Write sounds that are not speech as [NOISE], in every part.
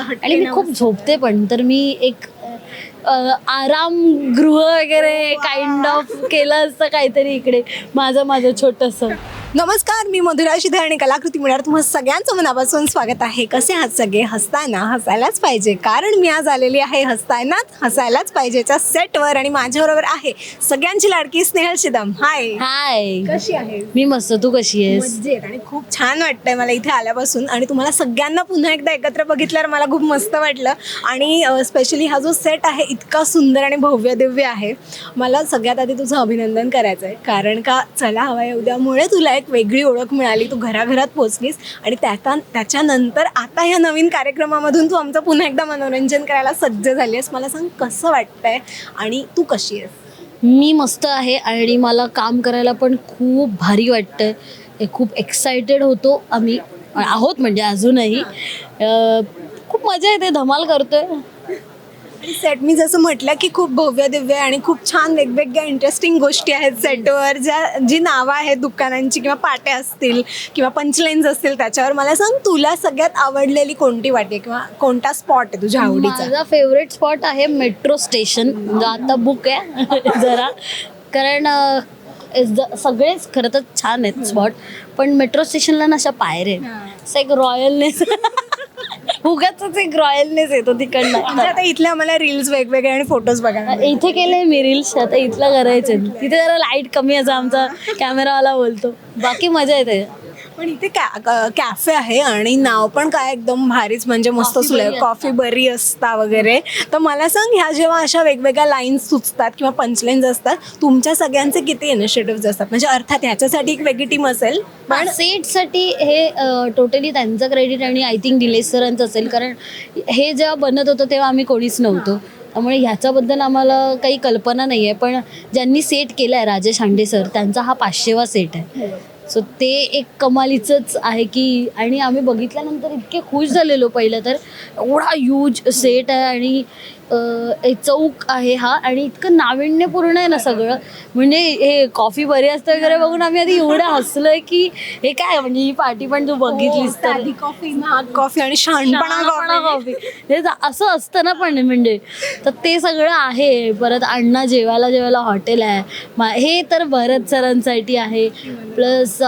आणि मी खूप झोपते पण तर मी एक आराम गृह वगैरे काइंड ऑफ केलं असतं काहीतरी इकडे माझं माझं छोटंसं. नमस्कार. मी मधुरा शिधे आणि कलाकृती मिळणार तुम्हाला सगळ्यांचं मनापासून स्वागत आहे. कसे आहात सगळे? हसताना हसायलाच पाहिजे. कारण मी आज आलेली आहे हसतानाच हसायलाच पाहिजेच्या सेटवर आणि माझ्याबरोबर आहे सगळ्यांची लाडकी स्नेहल शिदम. हाय हाय कशी आहे मी मस्त. तू कशी आहेस? आणि खूप छान वाटतंय मला इथे आल्यापासून. आणि तुम्हाला सगळ्यांना पुन्हा एकदा एकत्र बघितल्यावर मला खूप मस्त वाटलं. आणि स्पेशली हा जो सेट आहे इतका सुंदर आणि भव्य दिव्य आहे. मला सगळ्यात आधी तुझं अभिनंदन करायचं आहे कारण का चला हवा उद्यामुळे तुला एक वेगळी ओळख मिळाली तू घराघरात पोचलीस आणि त्याता त्याच्यानंतर आता ह्या नवीन कार्यक्रमामधून तू आमचं पुन्हा एकदा मनोरंजन करायला सज्ज झाली आहेस मला सांग कसं वाटतंय आणि तू कशी आहेस? मी मस्त आहे आणि मला काम करायला पण खूप भारी वाटतंय. हे खूप एक्सायटेड होतो आम्ही. आहोत म्हणजे अजूनही. खूप मजा येते धमाल करतोय. सेट मी जसं म्हटलं की खूप भव्य दिव्य आहे आणि खूप छान वेगवेगळ्या इंटरेस्टिंग गोष्टी आहेत सेटवर ज्या जी नावं आहेत दुकानांची किंवा पाट्या असतील किंवा पंचलाईन्स असतील त्याच्यावर मला सांग तुला सगळ्यात आवडलेली कोणती वाटते किंवा कोणता स्पॉट आहे तुझ्या आवडीचा? माझा फेवरेट स्पॉट आहे मेट्रो स्टेशन जो आता बुक आहे [LAUGHS] जरा. कारण सगळेच खरं तर छान आहेत स्पॉट पण मेट्रो स्टेशनला ना अशा पायऱ्या एक रॉयलनेस [LAUGHS] उगाच एक रॉयलनेस येतो म्हणजे तिकडनं आता इथले आम्हाला रील्स वेगवेगळे आणि फोटोज बघायला. इथे केलंय मी रील्स आता इथलं करायचे तिथे जरा लाइट कमी असं आमचा [LAUGHS] कॅमेरावाला बोलतो. बाकी मजा येते. पण इथे कॅफे आहे आणि नाव पण काय एकदम भारीच म्हणजे मस्त Coffee सुले बरी कॉफी बरी असता वगैरे. तर मला सांग ह्या जेव्हा अशा वेगवेगळ्या लाईन्स सुचतात किंवा पंचलाईन्स असतात तुमच्या सगळ्यांचे किती इनिशिएटिव्ह असतात? म्हणजे अर्थात ह्याच्यासाठी एक वेगळी टीम असेल पण सेटसाठी हे टोटली त्यांचं क्रेडिट आणि आय थिंक निलेश सरांचं असेल. कारण हे जेव्हा बनत होतं तेव्हा आम्ही कोणीच नव्हतो. त्यामुळे ह्याच्याबद्दल आम्हाला काही कल्पना नाही आहे पण ज्यांनी सेट केला आहे राजेश हांडे सर त्यांचा हा पाचशेवा सेट आहे. सो ते एक कमालीचंच आहे की आणि आम्ही बघितल्यानंतर इतके खुश झालेलो पहिलं तर. एवढा ह्यूज सेट आहे आणि चौक आहे हा आणि इतकं नाविन्यपूर्ण आहे ना सगळं. म्हणजे हे कॉफी बरी असते वगैरे बघून आम्ही आधी एवढं हसलोय की हे काय म्हणजे ही पार्टी पण तू बघितलीस तर. कॉफी कॉफी आणि शहाणपणा कॉफी. हे असं असतं ना पण म्हणजे. तर ते सगळं आहे. परत अण्णा जेवायला जेवायला हॉटेल आहे. मा- हे तर भरत सरांसाठी आहे. प्लस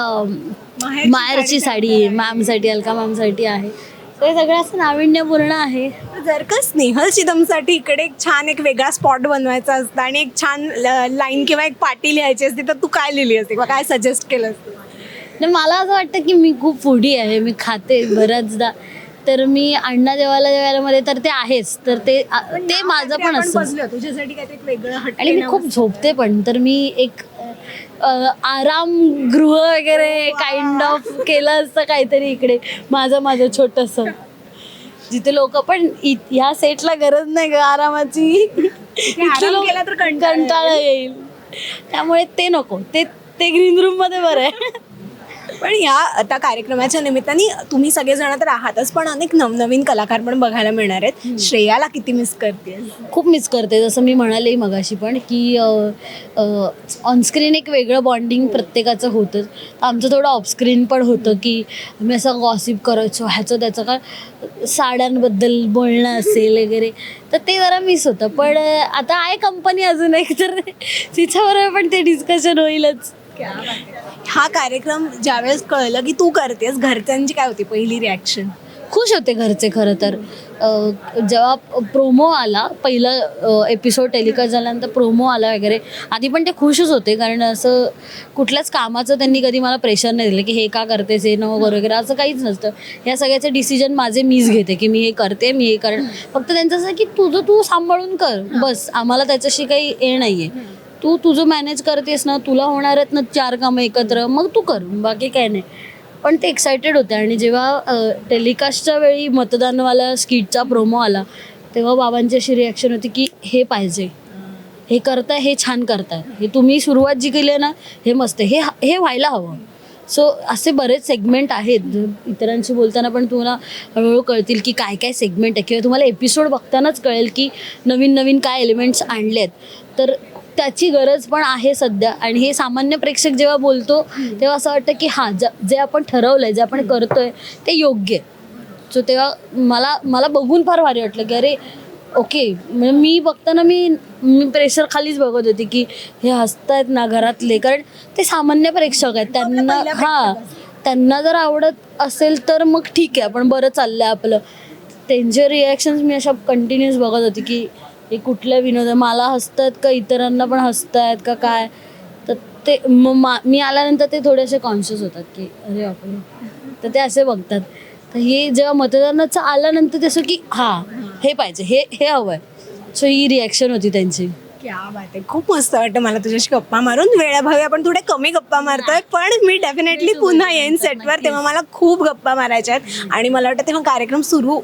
माहेरची साडी मॅमसाठी अलका मॅमसाठी आहे. ते सगळं असं नाविन्यपूर्ण आहे. जर का स्नेहल चिदमसाठी इकडे एक छान एक वेगळा स्पॉट बनवायचा असता आणि एक छान लाईन किंवा एक पाटी लिहायची असती तर तू काय लिहिली असते? किंवा काय सजेस्ट केलं असतं? मला असं वाटतं की मी खूप फुडी आहे मी खाते बऱ्याचदा. तर मी अण्णा जेवायला जेवायला मध्ये तर ते आहेच. तर ते ते माझं पण असतं. तुझ्यासाठी काहीतरी वेगळं आणि मी खूप झोपते पण तर मी एक आराम गृह वगैरे काइंड ऑफ केलं असतं काहीतरी इकडे माझं माझं छोटंसं. जिथे लोक पण ह्या सेटला गरज नाही ग आरामाची. कंटाळा येईल. त्यामुळे ते नको. ते ते ग्रीन रूममध्ये बरं आहे. पण या आता कार्यक्रमाच्या निमित्ताने तुम्ही सगळेजण तर आहातच पण अनेक नवनवीन कलाकार पण बघायला मिळणार आहेत. श्रेयाला किती मिस करते खूप मिस करते जसं मी म्हणाले मगाशी पण की ऑनस्क्रीन एक वेगळं बॉन्डिंग प्रत्येकाचं होतं. आमचं थोडं ऑफस्क्रीन पण होतं की आम्ही असं गॉसिप करायचो ह्याचं त्याचं का साड्यांबद्दल बोलणं असेल वगैरे तर ते जरा मिस होतं. पण आता आहे कंपनी अजून एक तर [LAUGHS] तिच्याबरोबर पण ते डिस्कशन होईलच. हा कार्यक्रम ज्यावेळेस कळलं की तू करतेस घरच्यांची काय होती पहिली रिॲक्शन खुश होते घरचे खरं तर. जेव्हा प्रोमो आला पहिलं एपिसोड टेलिकास्ट झाल्यानंतर प्रोमो आला वगैरे आधी पण ते खुशच होते कारण असं कुठल्याच कामाचं त्यांनी कधी मला प्रेशर नाही दिलं की हे का करतेस हे नको करू वगैरे असं काहीच नसतं. या सगळ्याचे डिसिजन माझे मीच घेते की मी हे करते मी हे कारण फक्त त्यांचं असं की तुझं तू सांभाळून कर. बस आम्हाला त्याच्याशी काही हे नाही आहे तू तुझं मॅनेज करतेस ना तुला होणार आहेत ना चार कामं एकत्र. मग तू कर बाकी काय नाही. पण ते एक्सायटेड होते आणि जेव्हा टेलिकास्टच्या वेळी मतदानवाला स्किटचा प्रोमो आला तेव्हा बाबांची अशी रिॲक्शन होती की हे पाहिजे. हे करताय हे छान करताय. हे तुम्ही सुरुवात जी केली आहे ना हे मस्त आहे. हे हे व्हायला हवं. सो असे बरेच सेगमेंट आहेत. इतरांशी बोलताना पण तुम्हाला हळूहळू कळतील की काय काय सेगमेंट आहे. किंवा तुम्हाला एपिसोड बघतानाच कळेल की नवीन नवीन काय एलिमेंट्स आणलेत. तर त्याची गरज पण आहे सध्या. आणि हे सामान्य प्रेक्षक जेव्हा बोलतो तेव्हा असं वाटतं की हां ज आपण ठरवलंय जे आपण करतोय ते योग्य आहे. सो तेव्हा मला मला बघून फार भारी वाटलं की अरे ओके म्हणजे मी बघताना मी मी प्रेशर खालीच बघत होती की हे हसतायत ना घरातले. कारण ते सामान्य प्रेक्षक आहेत. त्यांना हां त्यांना जर आवडत असेल तर मग ठीक आहे. आपण बरं चाललंय आपलं. त्यांचे रिॲक्शन्स मी अशा कंटिन्युअस बघत होती की हे कुठल्या विनोद? मला हसतायत का इतरांना पण हसतायत का काय? तर ते मग मा मी आल्यानंतर ते थोडेसे कॉन्शियस होतात की अरे बापरे. तर ते असे बघतात. तर हे जेव्हा मतदानाचं आल्यानंतर ते असं की हां हे पाहिजे हे हे हवं आहे सो ही रिॲक्शन होती त्यांची. क्या बात आहे. खूप मस्त वाटतं मला तुझ्याशी गप्पा मारून. वेळाभावी आपण थोडे कमी गप्पा मारतोय पण मी डेफिनेटली पुन्हा येईन सेटवर तेव्हा मला खूप गप्पा मारायच्या आहेत. आणि मला वाटतं तेव्हा कार्यक्रम सुरू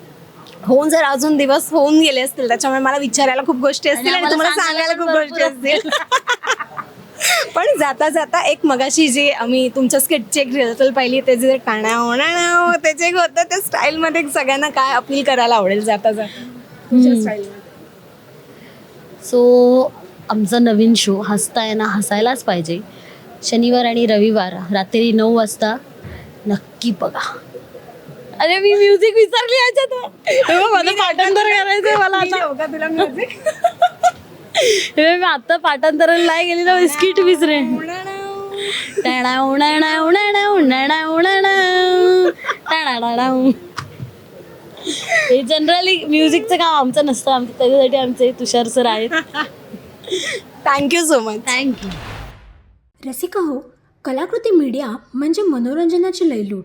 होऊन जर अजून दिवस होऊन गेले असतील त्याच्यामुळे मला विचारायला खूप गोष्टी असतील आणि तुम्हाला सांगायला खूप गोष्टी असतील. [LAUGHS] पण जाता जाता एक मगाशी जे आम्ही तुमच्या स्किटची एक रिहर्सल पाहिली ते जे टाणाव नाणाव त्याचे एक होतं त्या स्टाईलमध्ये सगळ्यांना काय अपील करायला आवडेल जाता जाता सो आमचा नवीन शो हसताय ना हसायलाच पाहिजे. शनिवार आणि रविवार रात्री नऊ वाजता नक्की बघा. अरे मी म्युझिक विसरली याच्यात. हे माझं पाठांतर करायचंय मला आता. देऊ का तुला music? [LAUGHS] हे बघ, मी आता पाठांतराला नाही गेली ना स्किट विसरे टाणाव, नाणाव, नाणाव, नाणाव, नाणाव, टाणाडाडाव. हे जनरली म्युझिकचं काम आमचं नसतं आमचं त्याच्यासाठी आमचे तुषार सर आहेत. Thank you so much thank you Rasika हो कलाकृती मीडिया म्हणजे मनोरंजनाची लयलूट.